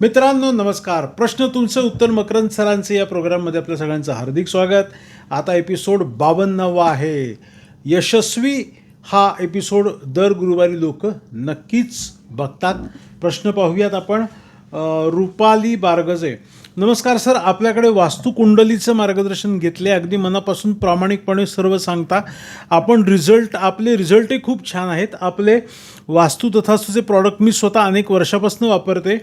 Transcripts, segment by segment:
मित्रांनो नमस्कार. प्रश्न तुमचं उत्तर मकरंद सरांचे या प्रोग्राममध्ये आपल्या सगळ्यांचं हार्दिक स्वागत. आता एपिसोड बावन्नवा आहे. यशस्वी हा एपिसोड दर गुरुवारी लोक नक्कीच बघतात. प्रश्न पाहूयात आपण रुपाली बारगजे. नमस्कार सर. आपल्याकडे वास्तुकुंडलीचं मार्गदर्शन घेतले अगदी मनापासून प्रामाणिकपणे सर्व सांगता. आपण रिझल्ट आपले रिझल्टही खूप छान आहेत. आपले वास्तू तथास्तूचे प्रॉडक्ट मी स्वतः अनेक वर्षापासून वापरते.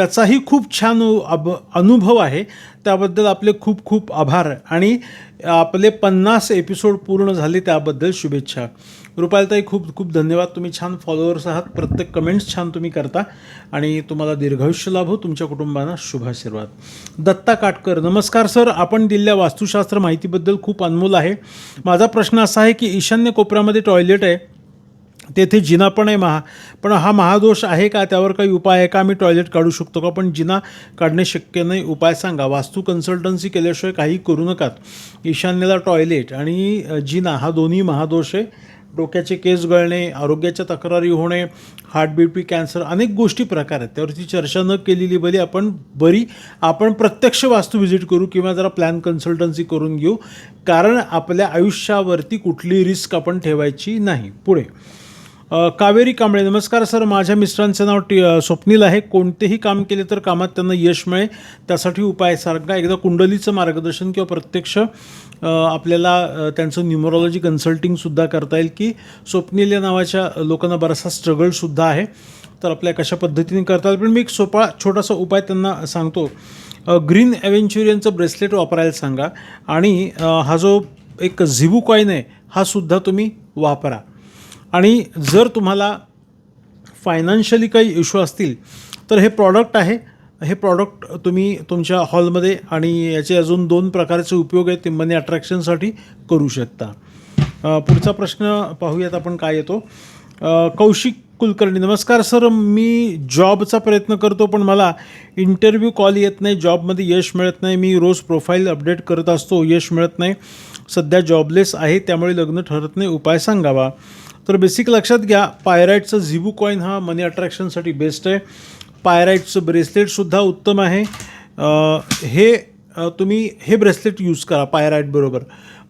त्याचाही खूप छान अब अनुभव आहे. त्याबद्दल आपले खूप खूप आभार. आणि आपले पन्नास एपिसोड पूर्ण झाले त्याबद्दल शुभेच्छा. रुपालताई खूप खूप धन्यवाद. तुम्ही छान फॉलोअर्स आहात. प्रत्येक कमेंट्स छान तुम्ही करता. आणि तुम्हाला दीर्घायुष्य लाभो. तुमच्या कुटुंबांना शुभाशीर्वाद. दत्ता काटकर नमस्कार सर. आपण दिलेल्या वास्तुशास्त्र माहितीबद्दल खूप अनमोल आहे. माझा प्रश्न असा आहे की ईशान्य कोपऱ्यामध्ये टॉयलेट आहे. तेथे जिना पण आहे महा. पण हा महादोष आहे का? त्यावर काही उपाय आहे का? मी टॉयलेट काढू शकतो का? पण जिना काढणे शक्य नाही. उपाय सांगा. वास्तू कन्सल्टन्सी केल्याशिवाय काही करू नकात. ईशान्येला टॉयलेट आणि जिना हा दोन्ही महादोष आहे. डोक्याचे केस गळणे आरोग्याच्या तक्रारी होणे हार्ट बीपी कॅन्सर अनेक गोष्टी प्रकार आहेत. त्यावरती चर्चा न केलेली बरी आपण बरी आपण प्रत्यक्ष वास्तू व्हिजिट करू किंवा जरा प्लॅन कन्सल्टन्सी करून घेऊ. कारण आपल्या आयुष्यावरती कुठली रिस्क आपण ठेवायची नाही. पुढे. कावेरी कांबळे नमस्कार सर. माझ्या मिस्टरांचं नाव टी स्वप्नील आहे. कोणतेही काम केले तर कामात त्यांना यश मिळे त्यासाठी उपाय सारखा एकदा कुंडलीचं मार्गदर्शन किंवा प्रत्यक्ष आपल्याला त्यांचं न्युमरॉलॉजी कन्सल्टिंगसुद्धा करता येईल की स्वप्नील या नावाच्या लोकांना बराचसा स्ट्रगलसुद्धा आहे. तर आपल्या कशा पद्धतीने करता येईल? पण मी एक सोपा छोटासा उपाय त्यांना सांगतो. ग्रीन ॲव्हेंच्युरियनचं ब्रेसलेट वापरायला सांगा. आणि हा जो एक झिबू कॉईन आहे हा सुद्धा तुम्ही वापरा. आणि जर तुम्हाला फायनान्शियली काही इश्यू असतील तर हे प्रॉडक्ट आहे. हे प्रॉडक्ट तुम्ही तुमच्या हॉलमध्ये आणि याचे अजून दोन प्रकारचे उपयोग आहेत ते मनी अट्रॅक्शनसाठी करू शकता. पुढचा प्रश्न पाहूयात आपण काय येतो. कौशिक कुलकर्णी नमस्कार सर मी जॉबचा प्रयत्न करतो पण मला इंटरव्ह्यू कॉल येत नाही जॉबमध्ये यश मिळत नाही मी रोज प्रोफाईल अपडेट करत असतो यश मिळत नाही. सध्या जॉबलेस आहे त्यामुळे लग्न ठरत नाही उपाय सांगावा. तर बेसिक लक्षात घ्या पायराईटचं झिबू कॉईन हा मनी अट्रॅक्शनसाठी बेस्ट आहे. पायराईटचं ब्रेसलेटसुद्धा उत्तम आहे. हे तुम्ही हे ब्रेसलेट यूज करा पायराईट बरोबर.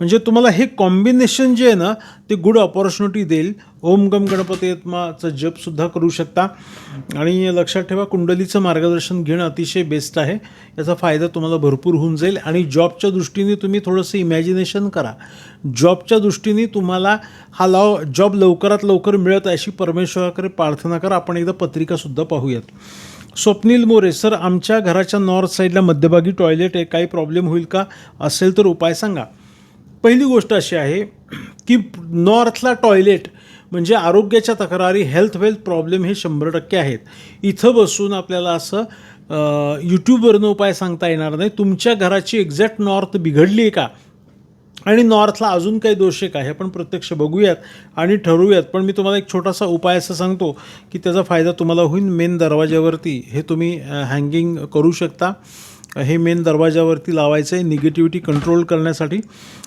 म्हणजे तुम्हाला हे कॉम्बिनेशन जे आहे ना ते गुड ऑपॉर्च्युनिटी देईल. ओम गम गणपती आत्माचं जपसुद्धा करू शकता. आणि लक्षात ठेवा कुंडलीचं मार्गदर्शन घेणं अतिशय बेस्ट आहे. याचा फायदा तुम्हाला भरपूर होऊन जाईल. आणि जॉबच्या दृष्टीने तुम्ही थोडंसं इमॅजिनेशन करा. जॉबच्या दृष्टीने तुम्हाला हा लाव जॉब लवकरात लवकर मिळत अशी परमेश्वराकडे प्रार्थना करा. आपण एकदा पत्रिकासुद्धा पाहूयात. स्वप्नील मोरे सर आमच्या घराच्या नॉर्थ साईडला मध्यभागी टॉयलेट आहे. काही प्रॉब्लेम होईल का? असेल तर उपाय सांगा. पहिली गोष्ट अशी आहे की नॉर्थला टॉयलेट म्हणजे आरोग्याच्या तक्रारी हेल्थ वेल्थ प्रॉब्लेम हे शंभर टक्के आहेत. इथं बसून आपल्याला असं यूट्यूबवरनं उपाय सांगता येणार नाही. तुमच्या घराची एक्झॅक्ट नॉर्थ बिघडली आहे का? आणि नॉर्थला अजून काही दोष आहे का? हे आपण प्रत्यक्ष बघूयात आणि ठरवूयात. पण मी तुम्हाला एक छोटासा उपाय असं सांगतो की त्याचा फायदा तुम्हाला होईल. मेन दरवाज्यावरती हे तुम्ही हँगिंग करू शकता. हे मेन दरवाजावरती लावायचं आहे निगेटिव्हिटी कंट्रोल करण्यासाठी.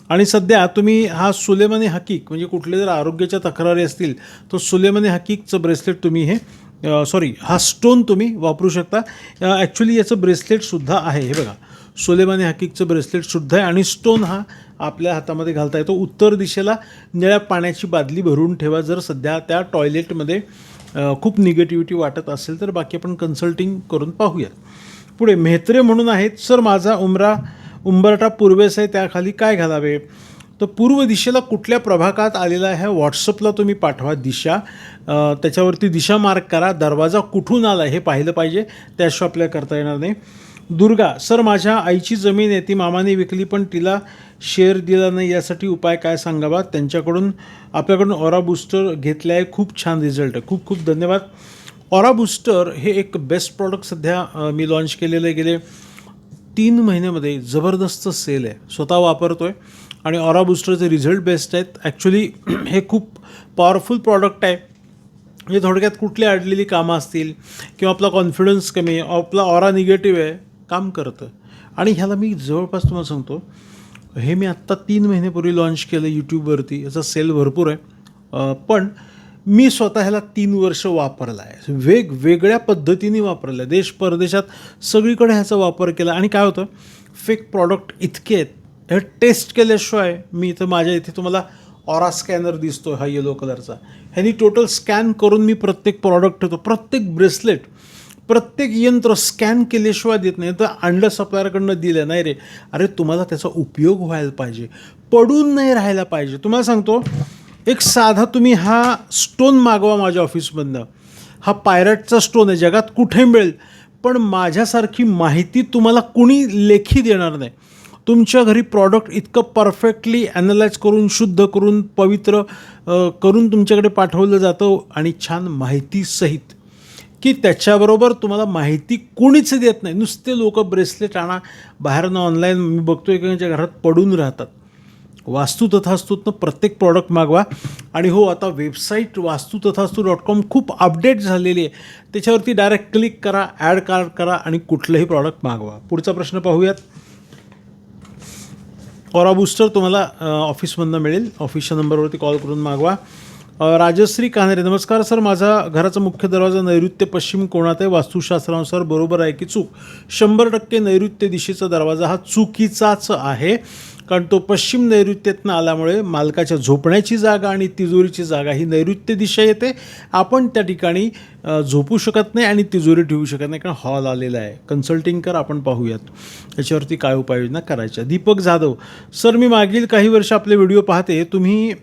आणि सध्या तुम्ही हा सुलेमानी हकीक म्हणजे कुठले जर आरोग्याच्या तक्रारी असतील तर सुलेमानी हकीकचं ब्रेसलेट तुम्ही हे सॉरी हा स्टोन तुम्ही वापरू शकता. ॲक्च्युली याचं ब्रेसलेटसुद्धा आहे हे बघा. सुलेमानी हकीकचं ब्रेसलेटसुद्धा आहे आणि स्टोन हा आपल्या हातामध्ये घालता येतो. उत्तर दिशेला निळ्या पाण्याची बादली भरून ठेवा. जर सध्या त्या टॉयलेटमध्ये खूप निगेटिव्हिटी वाटत असेल तर बाकी आपण कन्सल्टिंग करून पाहूयात. पुढे मेहत्रे म्हणून आहेत सर माझा उमरा उंबरटा पूर्वेस आहे त्याखाली काय घालावे? तर पूर्व दिशेला कुठल्या प्रभागात आलेला आहे व्हॉट्सअपला तुम्ही पाठवा दिशा. त्याच्यावरती दिशा मार्क करा. दरवाजा कुठून आला हे पाहिलं पाहिजे. त्याशिवाय आपल्याला करता येणार नाही. दुर्गा सर माझ्या आईची जमीन आहे ती मामाने विकली पण तिला शेअर दिला नाही यासाठी उपाय काय सांगावा? त्यांच्याकडून आपल्याकडून ओरा बूस्टर घेतला आहे खूप छान रिझल्ट. आहे खूप खूप धन्यवाद. ऑरा बूस्टर हे एक बेस्ट प्रॉडक्ट सध्या मी लॉन्च केलेलं गेले तीन महिन्यामध्ये जबरदस्त सेल आहे. स्वतः वापरतो आहे आणि ऑरा बूस्टरचे रिझल्ट बेस्ट आहेत. ॲक्च्युली हे खूप पॉवरफुल प्रॉडक्ट आहे. म्हणजे थोडक्यात कुठली अडलेली कामं असतील किंवा आपला कॉन्फिडन्स कमी आहे आपला ऑरा निगेटिव्ह आहे काम करतं. आणि ह्याला मी जवळपास तुम्हाला सांगतो हे मी आत्ता तीन महिन्यापूर्वी लॉन्च केलं यूट्यूबवरती याचा सेल भरपूर आहे. पण मी स्वतः ह्याला तीन वर्ष वापरला आहे. वेगवेगळ्या पद्धतीने वापरलं आहे. देश परदेशात सगळीकडे ह्याचा वापर केला. आणि काय होतं? फेक प्रॉडक्ट इतके आहेत. हे टेस्ट केल्याशिवाय मी इथं माझ्या इथे तुम्हाला ऑरा स्कॅनर दिसतो हा येलो कलरचा ह्यानी टोटल स्कॅन करून मी प्रत्येक प्रॉडक्ट ठेवतो. प्रत्येक ब्रेसलेट प्रत्येक यंत्र स्कॅन केल्याशिवाय देत नाही. तर अंडर सप्लायरकडनं दिलं. नाही रे. अरे तुम्हाला त्याचा उपयोग व्हायला पाहिजे. पडून नाही राहायला पाहिजे. तुम्हाला सांगतो एक साधा तुम्ही हा स्टोन मागवा माझ्या ऑफिसमधनं हा पायरटचा स्टोन आहे जगात कुठे मिळेल? पण माझ्यासारखी माहिती तुम्हाला कुणी लेखी देणार नाही. तुमच्या घरी प्रॉडक्ट इतकं परफेक्टली ॲनलाइज करून शुद्ध करून पवित्र करून तुमच्याकडे पाठवलं जातं आणि छान माहितीसहित की त्याच्याबरोबर तुम्हाला माहिती कोणीच देत नाही. नुसते लोक ब्रेसलेट आणा बाहेरनं ऑनलाईन मी बघतो एकेकांच्या घरात पडून राहतात. वास्तू तथास्तूतनं प्रत्येक प्रॉडक्ट मागवा. आणि हो आता website Vastu Tathastu dot com खूप अपडेट झालेली आहे. त्याच्यावरती डायरेक्ट क्लिक करा ॲड कार्ड करा आणि कुठलंही प्रॉडक्ट मागवा. पुढचा प्रश्न पाहूयात. ऑरा बूस्टर तुम्हाला ऑफिसमधनं मिळेल. ऑफिसच्या नंबरवरती कॉल करून मागवा. राजश्री कानरे नमस्कार सर. माझा घराचा मुख्य दरवाजा नैऋत्य पश्चिम कोणात आहे? वास्तुशास्त्रानुसार बरोबर आहे की चूक? शंभर टक्के नैऋत्य दिशेचा दरवाजा हा चुकीचाच आहे. कारण तो पश्चिम नैऋत्येतनं आल्यामुळे मालकाच्या झोपण्याची जागा आणि तिजोरीची जागा ही नैऋत्य दिशा येते. आपण त्या ठिकाणी झोपू शकत नाही आणि तिजोरी ठेवू शकत नाही. कारण हॉल आलेला आहे. कन्सल्टिंग कर आपण पाहूयात. याच्यावरती काय उपाययोजना करायच्या? दीपक जाधव सर मी मागील काही वर्ष आपले व्हिडिओ पाहते. तुम्ही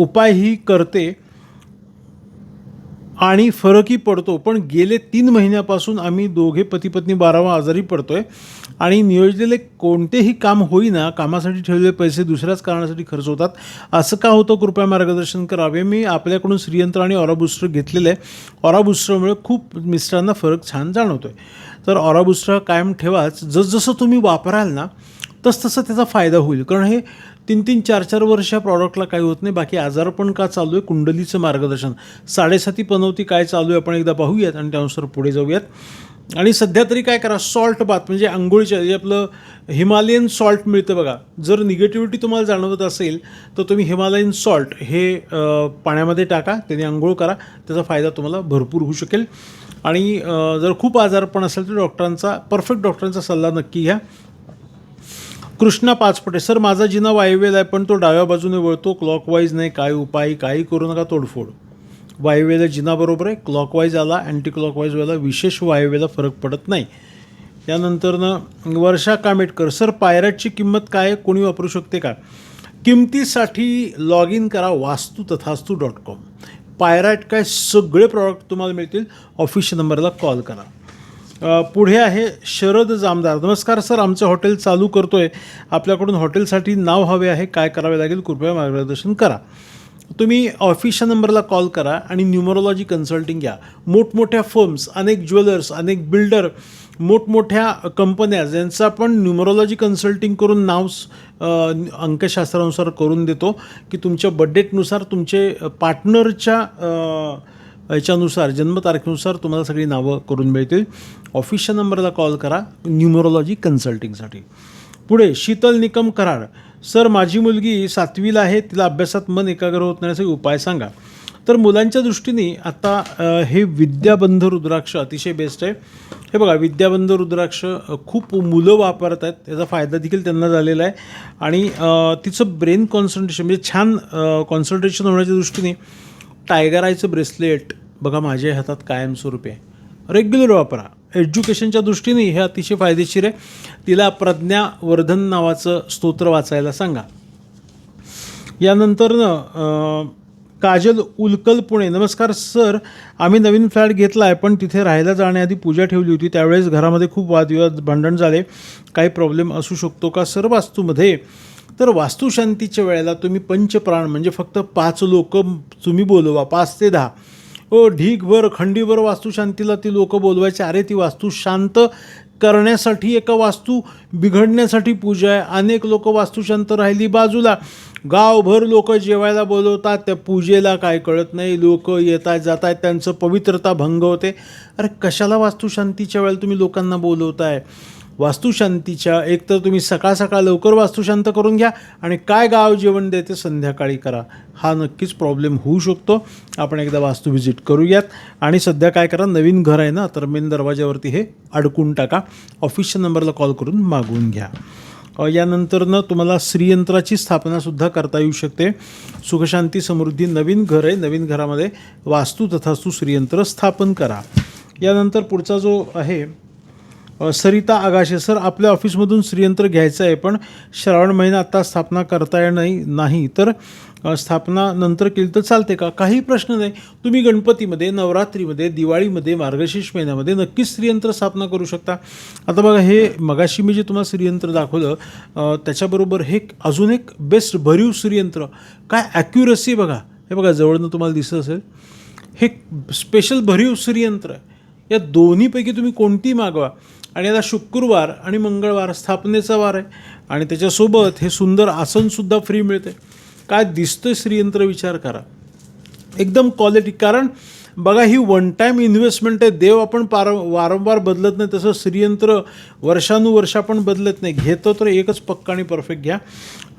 उपाय ही करते. आणि फरकही पडतो पण गेले तीन महिन्यापासून आम्ही दोघे पती पत्नी बारावा आजारी पडतोय. आणि नियोजलेले कोणतेही काम होईना कामासाठी ठेवलेले पैसे दुसऱ्याच कारणासाठी खर्च होतात. असं का होतं? कृपया मार्गदर्शन करावे. मी आपल्याकडून श्रीयंत्र आणि ऑराबुस्टर घेतलेलं आहे. ऑराबुस्टरमुळे खूप मिस्टरांना फरक छान जाणवतो आहे तर ऑरा बुस्टर कायम ठेवाच. जसजसं तुम्ही वापराल ना तसतसं त्याचा फायदा होईल. कारण हे तीन तीन चार चार वर्ष या प्रॉडक्टला काही होत नाही. बाकी आजार पण का चालू आहे? कुंडलीचं मार्गदर्शन. साडेसाती पनवती काय चालू आहे? आपण एकदा पाहूयात आणि त्यानुसार पुढे जाऊयात. आणि सध्या तरी काय करा? सॉल्ट बात म्हणजे आंघोळीच्या जे आपलं हिमालयन सॉल्ट मिळतं बघा. जर निगेटिव्हिटी तुम्हाला जाणवत असेल तर तुम्ही हिमालयन सॉल्ट हे पाण्यामध्ये टाका. त्याने आंघोळ करा. त्याचा फायदा तुम्हाला भरपूर होऊ शकेल. आणि जर खूप आजारपण असेल तर डॉक्टरांचा परफेक्ट डॉक्टरांचा सल्ला नक्की घ्या. कृष्णा पाचपटे. सर माझा जिना वायव्येला आहे पण तो डाव्या बाजूने वळतो. क्लॉकवाईज नाही काय उपाय काही करू नका तोडफोड. वायव्येला जिना बरोबर आहे क्लॉकवाईज आला अँटी क्लॉकवाईज व्हायला विशेष वायव्येला फरक पडत नाही. त्यानंतरनं वर्षा कामेटकर सर पायरटची किंमत काय आहे? कोणी वापरू शकते का? किमतीसाठी लॉग इन करा वास्तू तथास्तू डॉट कॉम पायराट काय सगळे प्रॉडक्ट तुम्हाला मिळतील. ऑफिशियल नंबरला कॉल करा. पुढे आहे शरद जामदार. नमस्कार सर आमचं हॉटेल चालू करतो आहे आपल्याकडून हॉटेलसाठी नाव हवे आहे काय करावे लागेल कृपया मार्गदर्शन करा. तुम्ही ऑफिसच्या नंबरला कॉल करा आणि न्युमरोलॉजी कन्सल्टिंग घ्या. मोठमोठ्या फर्म्स अनेक ज्वेलर्स अनेक बिल्डर मोठमोठ्या कंपन्या ज्यांचं आपण न्युमरोलॉजी कन्सल्टिंग करून नाव अंकशास्त्रानुसार करून देतो की तुमच्या बड्डेटनुसार तुमचे पार्टनरच्या याच्यानुसार जन्मतारखेनुसार तुम्हाला सगळी नावं करून मिळतील. ऑफिसच्या नंबरला कॉल करा न्युमरोलॉजी कन्सल्टिंगसाठी पुढे शीतल निकम करार सर माझी मुलगी सातवीला आहे तिला अभ्यासात मन एकाग्र होत नाही उपाय सांगा. तर मुलांच्या दृष्टीने आता हे विद्याबंध रुद्राक्ष अतिशय बेस्ट आहे. हे बघा विद्याबंध रुद्राक्ष खूप मुलं वापरत आहेत. त्याचा फायदा देखील त्यांना झालेला आहे. आणि तिचं ब्रेन कॉन्सन्ट्रेशन म्हणजे छान कॉन्सन्ट्रेशन होण्याच्या दृष्टीने टायगर आयचं ब्रेसलेट बघा माझ्या हातात कायमस्वरूपी आहे. रेग्युलर वापरा. एज्युकेशनच्या दृष्टीने हे अतिशय फायदेशीर आहे. तिला प्रज्ञावर्धन नावाचं स्तोत्र वाचायला सांगा. यानंतरनं काजल उलकल पुणे. नमस्कार सर. आम्ही नवीन फ्लॅट घेतला आहे पण तिथे राहायला जाण्याआधी पूजा ठेवली होती. त्यावेळेस घरामध्ये खूप वादविवाद भांडण झाले. काही प्रॉब्लेम असू शकतो का सर? वास्तूमध्ये तर वास्तुशांतीच्या वेळेला तुम्ही पंचप्राण म्हणजे फक्त पाच लोक तुम्ही बोलवा पाच ते दहा. ओ ढीगभर खंडीभर वास्तुशांतीला ती लोक बोलवायचे. अरे ती वास्तू शांत करण्यासाठी एका वास्तू बिघडण्यासाठी पूजा आहे. अनेक लोक वास्तुशांत राहिली बाजूला. गावभर लोक जेवायला बोलवतात. त्या पूजेला काय कळत नाही. लोक येत आहेत जात आहेत त्यांचं पवित्रता भंग होते. अरे कशाला वास्तुशांतीच्या वेळेला तुम्ही लोकांना बोलवताय? वास्तुशांतीच्या एक तर तुम्ही सकाळ सकाळ लवकर वास्तुशांत करून घ्या आणि काय गाव जेवण देते संध्याकाळी करा. हा नक्कीच प्रॉब्लेम होऊ शकतो. आपण एकदा वास्तू व्हिजिट करूयात. आणि सध्या काय करा नवीन घर आहे ना तर मेन दरवाज्यावरती हे अडकून टाका. ऑफिसच्या नंबरला कॉल करून मागवून घ्या. यानंतरनं तुम्हाला श्रीयंत्राची स्थापनासुद्धा करता येऊ शकते. सुखशांती समृद्धी नवीन घर आहे. नवीन घरामध्ये वास्तू तथास्तू श्रीयंत्र स्थापन करा. यानंतर पुढचा जो आहे सरिता आगाशे सर आपल्या ऑफिसमधून श्रीयंत्र घ्यायचं आहे पण श्रावण महिना आत्ता स्थापना करता येणार नाही नाही तर स्थापना नंतर केली तर चालते का? काही प्रश्न नाही. तुम्ही गणपतीमध्ये नवरात्रीमध्ये दिवाळीमध्ये मार्गशीर्ष महिन्यामध्ये नक्कीच श्रीयंत्र स्थापना करू शकता. आता बघा हे मगाशी मी जे तुम्हाला श्रीयंत्र दाखवलं त्याच्याबरोबर हे एक- अजून एक बेस्ट भरीव श्रीयंत्र. काय ॲक्युरसी बघा. हे बघा जवळनं तुम्हाला दिसत असेल. हे स्पेशल भरीव श्रीयंत्र. या दोन्हीपैकी तुम्ही कोणती मागवा? आणि आता शुक्रवार आणि मंगळवार स्थापनेचा वार आहे. आणि त्याच्यासोबत हे सुंदर आसनसुद्धा फ्री मिळते काय दिसतं श्रीयंत्र विचार करा. एकदम क्वालिटी कारण बघा ही वन टाईम इन्व्हेस्टमेंट आहे. देव आपण पार वारंवार बदलत नाही. तसं श्रीयंत्र वर्षानुवर्ष आपण बदलत नाही. घेतो तर एकच पक्का आणि परफेक्ट घ्या.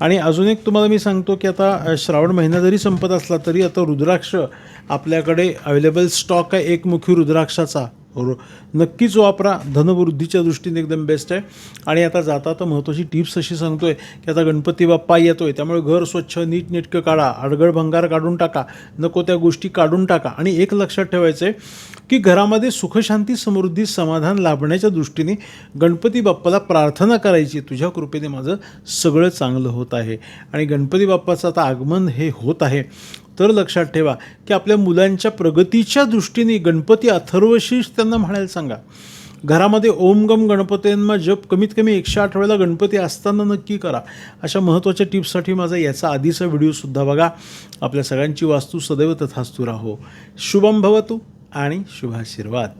आणि अजून एक तुम्हाला मी सांगतो की आता श्रावण महिना जरी संपत असला तरी आता रुद्राक्ष आपल्याकडे अवेलेबल स्टॉक आहे. एकमुखी रुद्राक्षाचा. रो नक्कीच वापरा. धनवृद्धीच्या दृष्टीने एकदम बेस्ट आहे. आणि आता जाता तर महत्त्वाची टिप्स अशी सांगतोय की आता गणपती बाप्पा येतोय. त्यामुळे घर स्वच्छ नीटनेटकं काढा. अडगळ भंगार काढून टाका. नको त्या गोष्टी काढून टाका. आणि एक लक्षात ठेवायचं आहे की घरामध्ये सुखशांती समृद्धी समाधान लाभण्याच्या दृष्टीने गणपती बाप्पाला प्रार्थना करायची. तुझ्या कृपेने माझं सगळं चांगलं होत आहे. आणि गणपती बाप्पाचं आता आगमन हे होत आहे. तर लक्षात ठेवा की आपल्या मुलांच्या प्रगतीच्या दृष्टीने गणपती अथर्वशीष त्यांना म्हणायला सांगा घरामध्ये ओम गम गणपतींना जप कमीत कमी एकशे आठ वेळेला गणपती असताना नक्की करा. अशा महत्त्वाच्या टिप्ससाठी माझा याचा आधीचा व्हिडिओसुद्धा बघा. आपल्या सगळ्यांची वास्तू सदैव तथास्तू राहो. शुभम भवतू आणि शुभाशीर्वाद